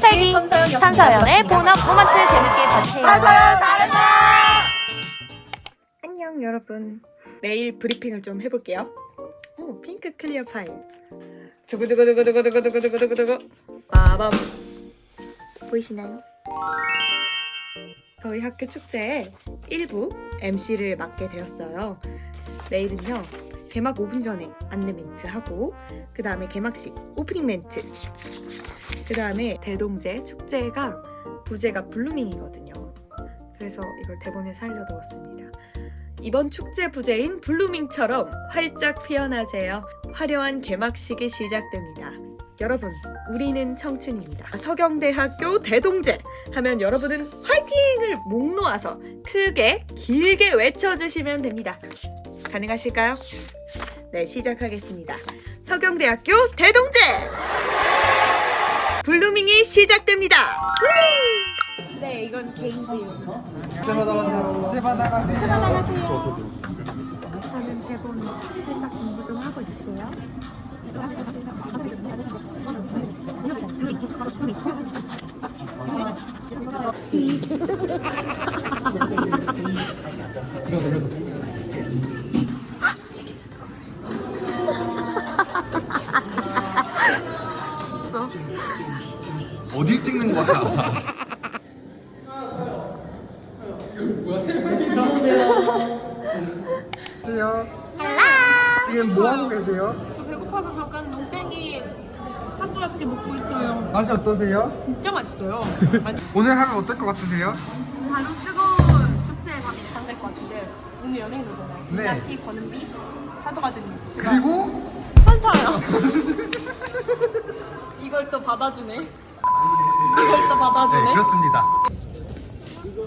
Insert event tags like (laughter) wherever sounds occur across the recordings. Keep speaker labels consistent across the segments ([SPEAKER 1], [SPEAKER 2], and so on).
[SPEAKER 1] 땡살기 찬서연의 본업 모먼트 재밌게 봐주세요.
[SPEAKER 2] 잘했다! 안녕 여러분. 내일 브리핑을 좀 해볼게요. 오, 핑크 클리어 파일. 두구두구두구두구두구두구두구두구. 빠밤. 보이시나요? 저희 학교 축제에 1부 MC를 맡게 되었어요. 내일은요. 개막 5분 전에 안내 멘트 하고 그 다음에 개막식 오프닝 멘트 그 다음에 대동제 축제가 부제가 블루밍이거든요. 그래서 이걸 대본에 살려 넣었습니다. 이번 축제 부제인 블루밍처럼 활짝 피어나세요. 화려한 개막식이 시작됩니다. 여러분, 우리는 청춘입니다. 서경대학교 대동제 하면 여러분은 화이팅을 목 놓아서 크게 길게 외쳐주시면 됩니다. 가능하실까요? 네, 시작하겠습니다. 서경대학교 대동제! 블루밍이 시작됩니다. 후! 네, 이건 개인 브이로그. 저는 대본 살짝 공부 좀 하고 있고요. (laughs)
[SPEAKER 3] 지금 뭐 하고 계세요?
[SPEAKER 4] 저 배고파서 잠깐 농땡이 핫도그렇게 먹고 있어요.
[SPEAKER 3] 맛이 어떠세요?
[SPEAKER 4] 진짜 맛있어요. 아니, (laughs)
[SPEAKER 3] 오늘 하면 어떨 것 같으세요?
[SPEAKER 4] 바로 뜨거운 축제에 가면 예상될 것 같은데 오늘 연예인 오잖아요.
[SPEAKER 3] 네.
[SPEAKER 4] 이나티 권은비 하도가드님. 제가
[SPEAKER 3] 그리고
[SPEAKER 4] 천사예요. (laughs) 이걸 또 받아주네. 이걸 또
[SPEAKER 3] 네
[SPEAKER 4] 받아주네.
[SPEAKER 3] 그렇습니다.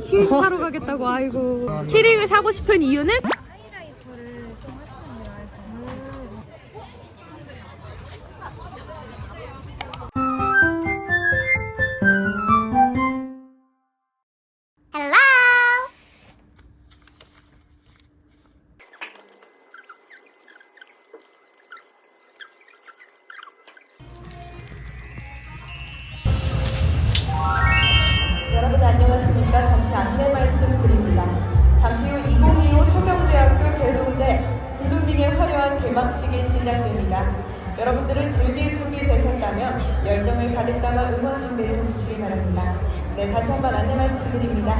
[SPEAKER 4] 힐 사러 가겠다고 아이고. 키링을 사고 싶은 이유는?
[SPEAKER 5] 여러분 여러분들은 즐길 준비 되셨다면 열정을 가득 담아 응원 준비를 해주시기 바랍니다. 네, 다시 한번 안내 말씀드립니다.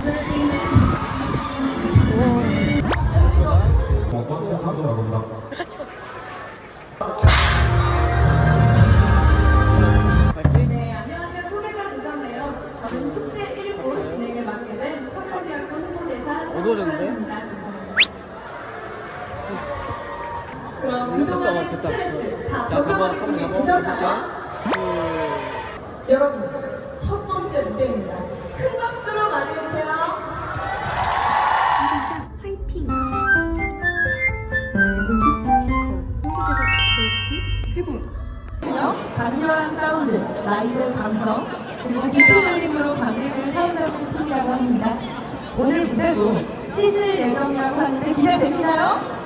[SPEAKER 5] 네, 안녕하세요. 소개가 늦었네요. 저는 축제 1부 진행을 맡게 된 서경대학교 홍보대사 어두워졌는데? 그럼 그동안의 스트레스 다 벗어버릴 수 있으셨나요? 여러분, 첫 번째 무대입니다. 큰 박수로 맞이해주세요. 화이팅! 강렬한 사운드, 라이브 감성, 그리고 디테일링으로 관객을 사로잡은 팀이라고 합니다. 오늘 무대도 찢을 예정이라고 하는데 기대되시나요?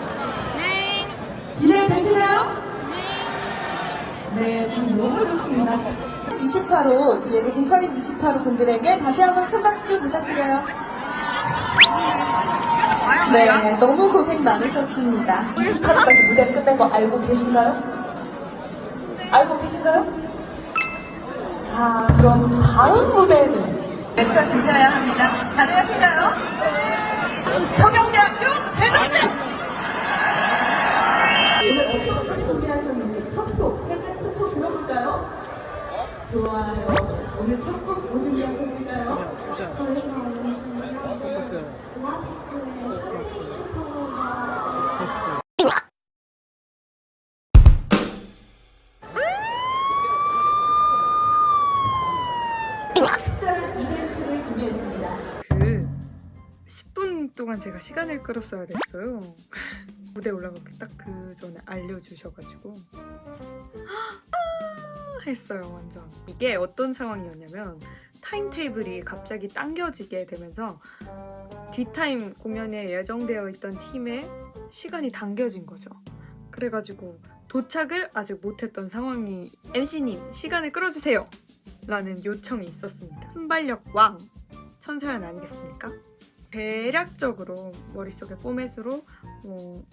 [SPEAKER 5] 네. 기대되시나요? 네. 네, 참 너무 좋습니다. 28호, 뒤에 계신 철인 28호 분들에게 다시 한번 큰 박수 부탁드려요. 네, 너무 고생 많으셨습니다. 28호까지 무대 끝낸 거 알고 계신가요? 알고 계신가요? 자, 그럼 다음 무대는 외쳐주셔야 합니다. 가능하신가요? 서경대학교 대동제! 좋아요. 오늘 첫곡 뭐 준비하셨을까요? 저희가 오시면 오아시스의 슈퍼노바 특별한 이벤트를 준비했습니다.
[SPEAKER 2] 그 10분 동안 제가 시간을 끌었어야 됐어요. (laughs) 무대 올라가기 딱 그 전에 알려주셔가지고 아, 했어요 완전. 이게 어떤 상황이었냐면 타임테이블이 갑자기 당겨지게 되면서 뒷타임 공연에 예정되어 있던 팀의 시간이 당겨진 거죠. 그래가지고 도착을 아직 못했던 상황이 MC님 시간을 끌어주세요. 라는 요청이 있었습니다. 순발력 왕 천서연 아니겠습니까? 대략적으로 머릿속에 포맷으로 뭐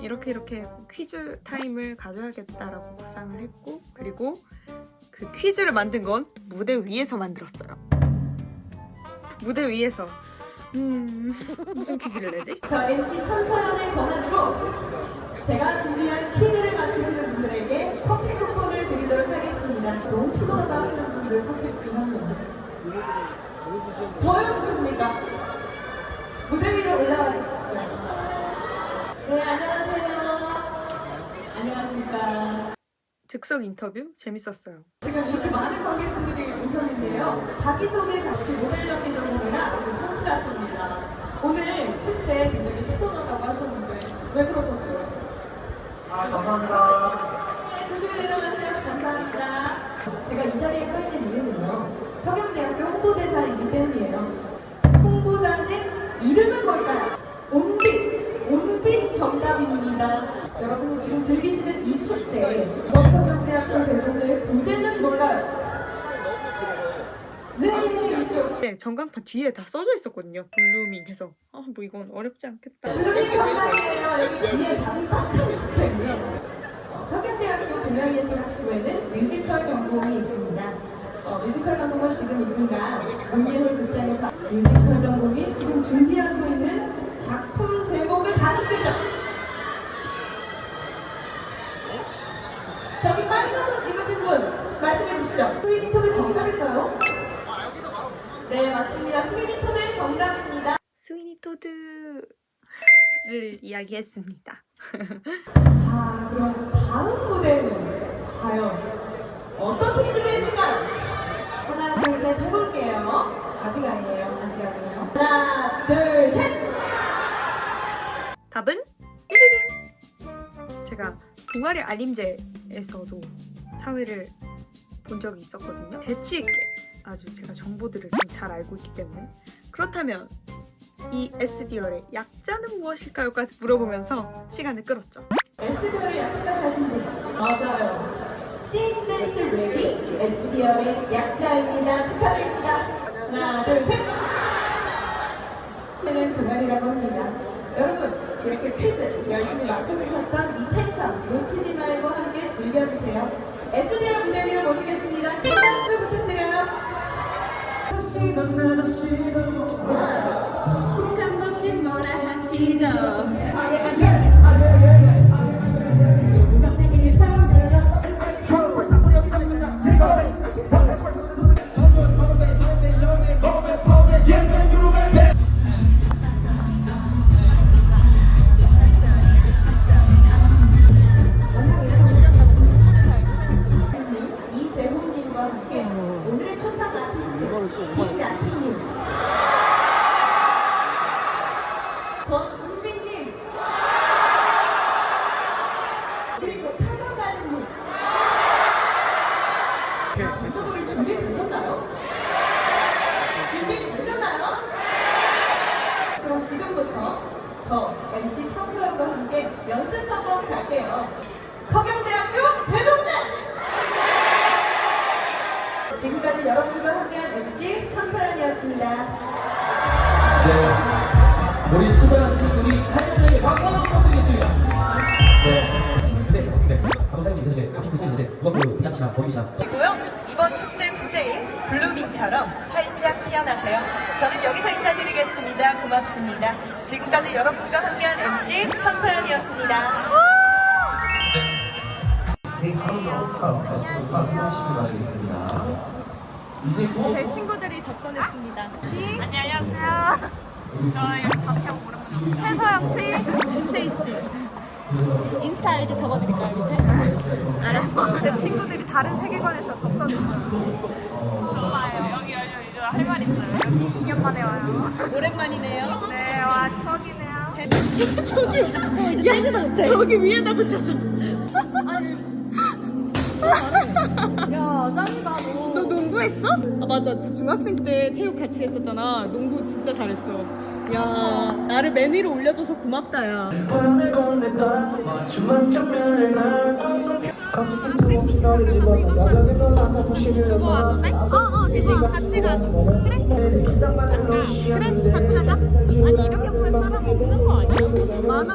[SPEAKER 2] 이렇게 이렇게 퀴즈 타임을 가져야겠다라고 구상을 했고 그리고 그 퀴즈를 만든 건 무대 위에서 만들었어요. 무대 위에서 음 무슨 퀴즈를 내지?
[SPEAKER 5] 저 MC 천사연의 권한으로 제가 준비한 퀴즈를 맞히시는 분들에게 커피 쿠폰을 드리도록 하겠습니다. 너무 피곤하다 하시는 분들 솔직히 중요합니다. 저요 누구십니까? 무대 위로 올라와 주십시오. 네, 안녕하세요. 안녕하십니까.
[SPEAKER 2] 즉석 인터뷰 재밌었어요.
[SPEAKER 5] 지금 이렇게 많은 관객분들이 오셨는데요. 자기소개 다시 모델 연기 전공이라 아주 통실하십니다. 오늘 실제 굉장히 피곤하다고 하셨는데 왜 그러셨어요?
[SPEAKER 3] 아, 감사합니다.
[SPEAKER 5] 네, 조심히 내려가세요. 감사합니다. 제가 이 자리에 서 있는 이유는요. 서경대학교 홍보대사이기 때문이에요. 홍보사는 이름은 뭘까요? 온빛! 정답입니다. 여러분이 지금 즐기시는 이 축제, 서경대학교 대표제의 부제는 뭘까요? 네, 이쪽.
[SPEAKER 2] 네, 전광판 뒤에 다 써져 있었거든요. 블루밍 해서 아 뭐 이건 어렵지 않겠다.
[SPEAKER 5] 블루밍 정답이에요. 여기 뒤에 딱 적혀있네요. 서경대학교 공연예술학부에는 뮤지컬 전공이 있습니다. 어, 뮤지컬 전공은 지금 이 순간 문예울 극장에서 뮤지컬 전공이 지금 준비하고 있는 작품 제목을 다섯 글자. 저기 빨간 옷 입으신 분 말씀해 주시죠. 스위니톤의 정답일까요? 네 맞습니다. 스위니톤의 정답입니다.
[SPEAKER 2] 스위니 토드를 이야기했습니다.
[SPEAKER 5] 자, 그럼 다음 무대는 과연 어떤 퀴즈가 있을까요? 하나, 둘, 셋 해볼게요. 아직 아니에요. 아직 아니에요. 하나, 둘, 셋!
[SPEAKER 2] 답은 띠리링. 제가 동아리 알림제에서도 사회를 본 적이 있었거든요. 대치 있게 아주 제가 정보들을 좀 잘 알고 있기 때문에 그렇다면 이 SDR의 약자는 무엇일까요?까지 물어보면서 시간을 끌었죠.
[SPEAKER 5] SDR을 약자하신 분. 맞아요. 씬댄스 레디 SDR의 약자입니다. 축하드립니다. 하나, 둘, 셋! 는 동아리라고 합니다. 여러분, 이렇게 퀴즈 열심히 맞춰주셨던 이 텐션 놓치지 말고 함께 즐겨주세요. SDR 무대 위로 모시겠습니다. 큰 박수 부탁드려요. 한 번씩 뭐라 하시죠? 저 MC 청소연과 함께 연습 한번 갈게요. 서경대학교 대동대! 지금까지 여러분과 함께한 MC 천사연이었습니다.
[SPEAKER 6] 네, 우리 수고한 친구들이 사연자에게 박수 그 비약시나 범이시나
[SPEAKER 5] 이고요. 이번 축제 부제인 블루밍처럼 활짝 피어나세요. 저는 여기서 인사드리겠습니다. 고맙습니다. 지금까지 여러분과 함께한 MC.
[SPEAKER 6] 네, 하시기 바라겠습니다. 이제
[SPEAKER 4] 곧제 친구들이 접선했습니다.
[SPEAKER 1] 안녕하세요. 저 저평 모르는
[SPEAKER 4] 최서영 씨, 임세희 씨. 인스타 아이디 적어드릴까요 밑에? 알아요. 제 친구들이 다른 세계관에서 접선했어요.
[SPEAKER 1] 좋아요. 여기 열려 이제 할 말 있어요. 여기 2년 만에 와요.
[SPEAKER 4] 오랜만이네요.
[SPEAKER 1] 네, 와 추억이네요.
[SPEAKER 4] 저기 위에다 붙였어. (laughs) 야, 짱이다, 너. 너 농구했어? 아, 맞아. 중학생 때 체육 같이 했었잖아. 농구 진짜 잘했어. 야, 나를 맨 위로 올려줘서 고맙다, 야. 그거 와도 돼? 어, 어, 그거 같이 가자. 그래? 그래, 같이 가자. 아니, 이렇게 볼 사람 없는 거 아니야? 많아.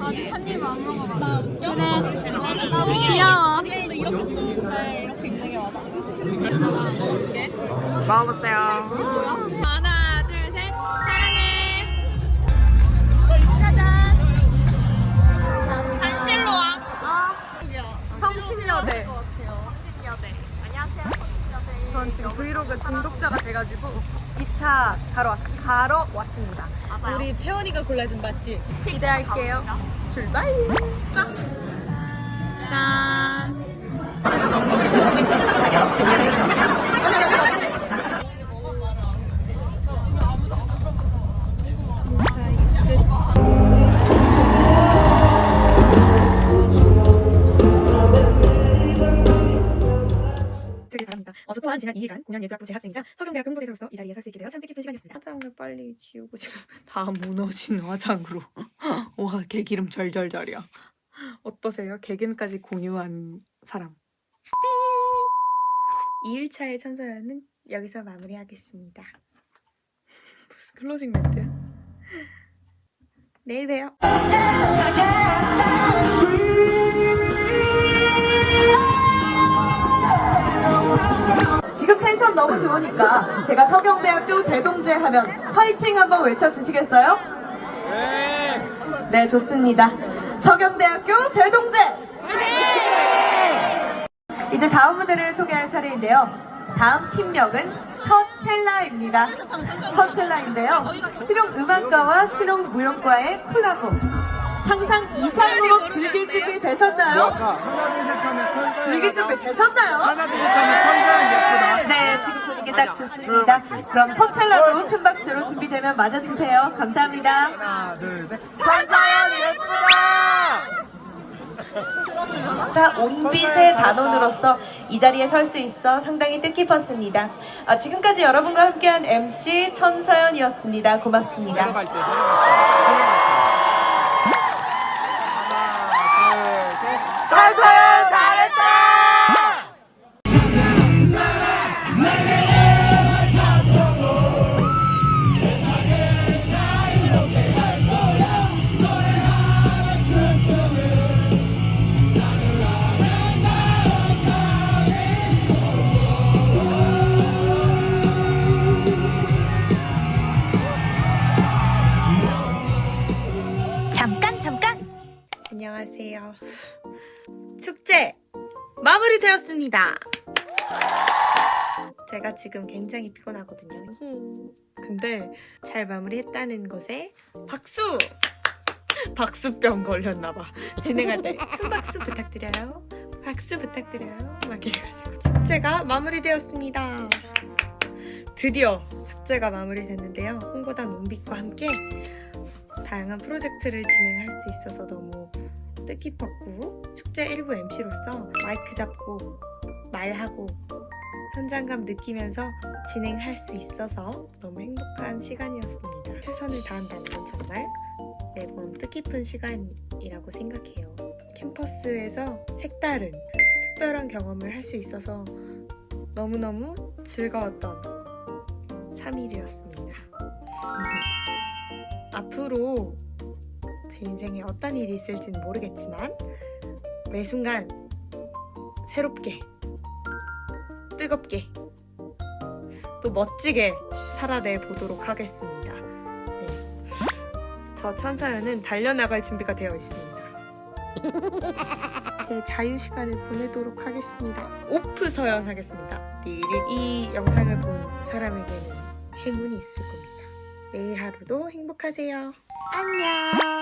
[SPEAKER 4] 아직 한 입 안 먹어봤어. 그래. 너무 귀여워. 근데 이렇게 추운데 이렇게 입는 게 맞아? 괜찮아. 이렇게.
[SPEAKER 7] 먹어보세요.
[SPEAKER 4] 하나,
[SPEAKER 7] 성신여대.
[SPEAKER 8] 성진여대. 안녕하세요. 성진여대.
[SPEAKER 7] 전 지금 브이로그 중독자가 돼가지고 2차 가러, 왔, 가러 왔습니다.
[SPEAKER 8] 맞아요.
[SPEAKER 7] 우리 채원이가 골라준 맛집 기대할게요. 출발!
[SPEAKER 4] 짠.
[SPEAKER 2] 되게 지난 2일간 공연예술학부 재학생이자 서경대학 홍보대사로서 이 자리에 설 수 있게 되어 참 뜻깊은 시간이었습니다.
[SPEAKER 7] 화장을 빨리 지우고 지금 (laughs) 다 무너진 화장으로 (laughs) 와 개기름 절절절이야. 어떠세요? 개기름까지 공유한 사람.
[SPEAKER 2] 2일차의 천사연은 여기서 마무리하겠습니다.
[SPEAKER 7] 무슨 클로징 멘트야?
[SPEAKER 2] 내일 봬요.
[SPEAKER 5] 텐션 너무 좋으니까 제가 서경대학교 대동제 하면 화이팅 한번 외쳐주시겠어요? 네. 네, 좋습니다. 서경대학교 대동제! 이제 다음 무대를 소개할 차례인데요. 다음 팀명은 서첼라입니다. 서첼라인데요. 실용음악과와 실용무용과의 콜라보. 상상 이상으로 즐길 준비 되셨나요? 즐길 준비 되셨나요? 네, 지금 분위기 딱 좋습니다. 그럼 서첼라도 큰 박수로 준비되면 맞아주세요. 감사합니다.
[SPEAKER 9] 하나 둘 셋. 천사연 예쁘다.
[SPEAKER 5] 온빛의 단원으로서 이 자리에 설 수 있어 상당히 뜻깊었습니다. 아, 지금까지 여러분과 함께한 MC 천서연이었습니다. 고맙습니다. 잘했다!
[SPEAKER 2] 마무리되었습니다. 제가 지금 굉장히 피곤하거든요. 음, 근데 잘 마무리했다는 것에 박수! 박수병 걸렸나봐. 진행할 때 (laughs) 큰 박수 부탁드려요. 박수 부탁드려요. 막 이래가지고 축제가 마무리되었습니다. 드디어 축제가 마무리됐는데요. 홍보단 온빛과 함께 다양한 프로젝트를 진행할 수 있어서 너무 뜻깊었고 축제 일부 MC로서 마이크 잡고 말하고 현장감 느끼면서 진행할 수 있어서 너무 행복한 시간이었습니다. 최선을 다한다는 건 정말 매번 뜻깊은 시간이라고 생각해요. 캠퍼스에서 색다른 특별한 경험을 할 수 있어서 너무너무 즐거웠던 3일이었습니다. 앞으로 제 인생에 어떤 일이 있을지는 모르겠지만 매 순간 새롭게 뜨겁게 또 멋지게 살아내 보도록 하겠습니다. 네. 저 천사연은 달려나갈 준비가 되어 있습니다. 제 자유 시간을 보내도록 하겠습니다. 오프 서연 하겠습니다. 내일 이 영상을 본 사람에게는 행운이 있을 겁니다. 내일 하루도 행복하세요. 안녕.